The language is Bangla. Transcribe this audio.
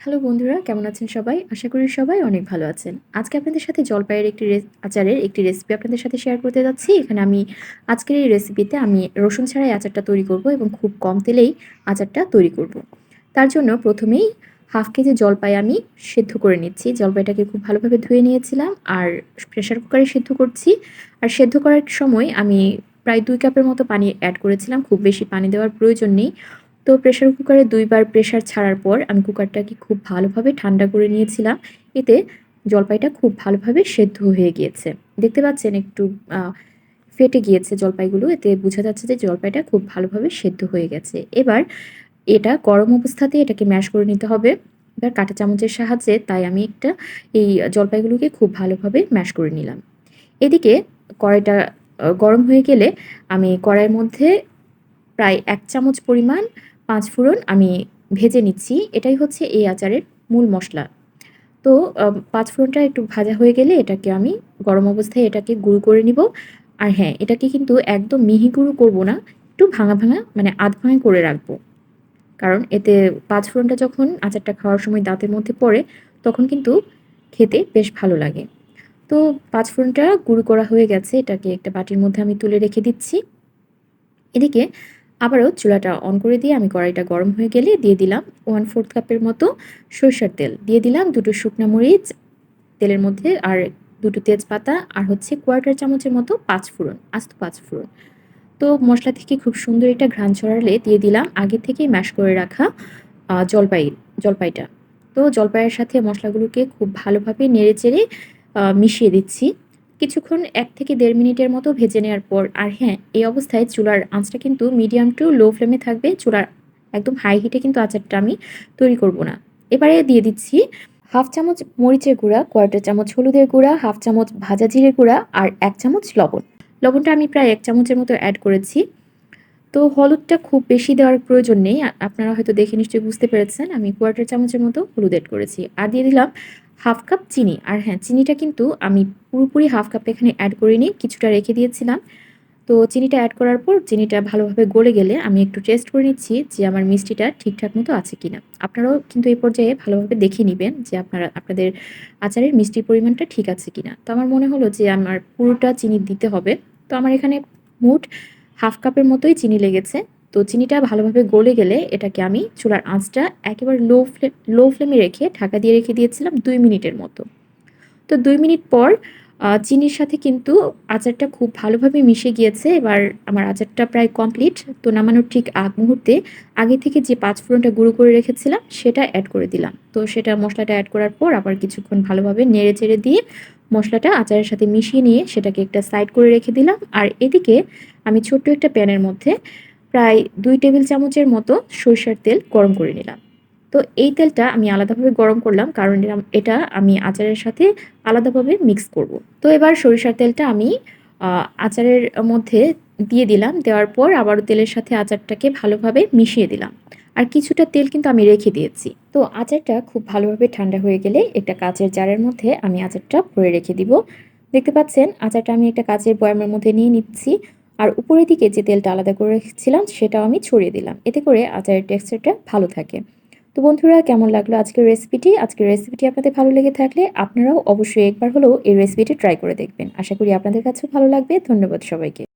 হ্যালো বন্ধুরা, কেমন আছেন সবাই? আশা করি সবাই অনেক ভালো আছেন। আজকে আপনাদের সাথে জলপাইয়ের একটি আচারের একটি রেসিপি আপনাদের সাথে শেয়ার করতে যাচ্ছি। এখানে আমি আজকের এই রেসিপিতে আমি রসুন ছাড়াই আচারটা তৈরি করব এবং খুব কম তেলেই আচারটা তৈরি করব। তার জন্য প্রথমেই হাফ কেজি জলপাই আমি সেদ্ধ করে নিচ্ছি। জলপাইটাকে খুব ভালোভাবে ধুয়ে নিয়েছিলাম আর প্রেশার কুকারে সেদ্ধ করছি। আর সেদ্ধ করার সময় আমি প্রায় দুই কাপের মতো পানি অ্যাড করেছিলাম। খুব বেশি পানি দেওয়ার প্রয়োজন নেই। তো প্রেশার কুকারে দুইবার প্রেশার ছাড়ার পর আমি কুকারটাকে খুব ভালোভাবে ঠান্ডা করে নিয়েছিলাম। এতে জলপাইটা খুব ভালোভাবে সেদ্ধ হয়ে গিয়েছে। দেখতে পাচ্ছেন একটু ফেটে গিয়েছে জলপাইগুলো। এতে বোঝা যাচ্ছে যে জলপাইটা খুব ভালোভাবে সেদ্ধ হয়ে গেছে। এবার এটা গরম অবস্থাতে এটাকে ম্যাশ করে নিতে হবে। এবার কাঁটা চামচের সাহায্যে তাই আমি একটা এই জলপাইগুলোকে খুব ভালোভাবে ম্যাশ করে নিলাম। এদিকে কড়াইটা গরম হয়ে গেলে আমি কড়াইয়ের মধ্যে প্রায় এক চামচ পরিমাণ পাঁচ ফোড়ন আমি ভেজে নিচ্ছি। এটাই হচ্ছে এই আচারের মূল মশলা। তো পাঁচ ফোড়নটা একটু ভাজা হয়ে গেলে এটাকে আমি গরম অবস্থায় এটাকে গুঁড়ো করে নিব। আর হ্যাঁ এটাকে কিন্তু একদম মিহি গুঁড়ো করব না, একটু ভাঙা ভাঙা মানে আধ ভাঙা করে রাখব। কারণ এতে পাঁচ ফোড়নটা যখন আচারটা খাওয়ার সময় দাঁতের মধ্যে পড়ে, তখন কিন্তু খেতে বেশ ভালো লাগে। তো, পাঁচ ফোড়নটা গুঁড়ো করা হয়ে গেছে। এটাকে একটা বাটির মধ্যে আমি তুলে রেখে দিচ্ছি। এদিকে আবারও চুলাটা অন করে দিয়ে আমি কড়াইটা গরম হয়ে গেলে দিয়ে দিলাম ওয়ান ফোর্থ কাপের মতো সরষের তেল। দিয়ে দিলাম দুটো শুকনো মরিচ, তেলের মধ্যে আর দুটো তেজপাতা আর হচ্ছে কোয়ার্টার চামচের মতো পাঁচ ফোড়ন, আস্ত পাঁচ ফোড়ন। তো মশলা থেকে খুব সুন্দর একটা ঘ্রাণ ছড়ালে দিয়ে দিলাম আগে থেকেই ম্যাশ করে রাখা জলপাই, জলপাইটা। তো জলপাইয়ের সাথে মশলাগুলোকে খুব ভালোভাবে নেড়ে চেড়ে মিশিয়ে দিচ্ছি। কিছুক্ষণ এক থেকে দেড় মিনিটের মতো ভেজে নেওয়ার পর, আর হ্যাঁ এই অবস্থায় চুলার আঁচটা কিন্তু মিডিয়াম টু লো ফ্লেমে থাকবে। চুলার একদম হাই হিটে কিন্তু আচারটা আমি তৈরি করব না। এবারে দিয়ে দিচ্ছি হাফ চামচ মরিচের গুঁড়া কোয়ার্টার চামচ হলুদের গুঁড়া, হাফ চামচ ভাজা জিরে গুঁড়া, আর এক চামচ লবণ। লবণটা আমি প্রায় এক চামচের মতো অ্যাড করেছি। তো হলুদটা খুব বেশি দেওয়ার প্রয়োজন নেই। আপনারা হয়তো দেখে নিশ্চয়ই বুঝতে পেরেছেন, আমি কোয়ার্টার চামচের মতো হলুদ অ্যাড করেছি। আর দিয়ে দিলাম হাফ কাপ চিনি। আর হ্যাঁ চিনিটা কিন্তু আমি পুরোপুরি হাফ কাপ এখানে অ্যাড করিনি, কিছুটা রেখে দিয়েছিলাম। তো চিনিটা অ্যাড করার পর চিনিটা ভালোভাবে গলে গেলে আমি একটু টেস্ট করে নিচ্ছি যে আমার মিষ্টিটা ঠিকঠাক মতো আছে কিনা। আপনারাও কিন্তু এই পর্যায়ে ভালোভাবে দেখে নেবেন যে আপনারা, আপনাদের আচারের মিষ্টির পরিমাণটা ঠিক আছে কিনা। তো আমার মনে হলো যে আমার পুরোটা চিনি দিতে হবে। তো আমার এখানে মোট হাফ কাপের মতোই চিনি লেগেছে। তো চিনিটা ভালোভাবে গলে গেলে এটাকে আমি চুলার আঁচটা একেবারে লো ফ্লেম লো ফ্লেমে রেখে ঢাকা দিয়ে রেখে দিয়েছিলাম দুই মিনিটের মতো। তো দুই মিনিট পর চিনির সাথে কিন্তু আচারটা খুব ভালোভাবে মিশে গিয়েছে। এবার আমার আচারটা প্রায় কমপ্লিট তো নামানোর ঠিক আগ মুহূর্তে আগে থেকে যে পাঁচ ফোড়নটা গুঁড়ো করে রেখেছিলাম, সেটা অ্যাড করে দিলাম। তো সেটা মশলাটা অ্যাড করার পর আবার কিছুক্ষণ ভালোভাবে নেড়ে চেড়ে দিয়ে মশলাটা আচারের সাথে মিশিয়ে নিয়ে সেটাকে একটা সাইড করে রেখে দিলাম। আর এদিকে আমি ছোট্ট একটা প্যানের মধ্যে প্রায় দুই টেবিল চামচের মতো সরিষার তেল গরম করে নিলাম। তো এই তেলটা আমি আলাদাভাবে গরম করলাম কারণ এটা আমি আচারের সাথে আলাদাভাবে মিক্স করব। তো এবার সরিষার তেলটা আমি আচারের মধ্যে দিয়ে দিলাম। দেওয়ার পর আবারও তেলের সাথে আচারটাকে ভালোভাবে মিশিয়ে দিলাম। আর কিছুটা তেল কিন্তু আমি রেখে দিয়েছি। তো আচারটা খুব ভালোভাবে ঠান্ডা হয়ে গেলে একটা কাচের জারের মধ্যে আমি আচারটা ভরে রেখে দিব। দেখতে পাচ্ছেন, আচারটা আমি একটা কাচের বয়ামের মধ্যে নিয়ে নিচ্ছি। আর উপরের দিকে যে তেলটা আলাদা করে রেখেছিলাম, সেটাও আমি ছড়িয়ে দিলাম। এতে করে আচারের টেক্সচারটা ভালো থাকে। তো বন্ধুরা, কেমন লাগল আজকের রেসিপিটি আজকের রেসিপিটি আপনাদের ভালো লেগে থাকলে আপনারাও অবশ্যই একবার হলেও এই রেসিপিটি ট্রাই করে দেখবেন। আশা করি আপনাদের কাছেও ভালো লাগবে। ধন্যবাদ সবাইকে।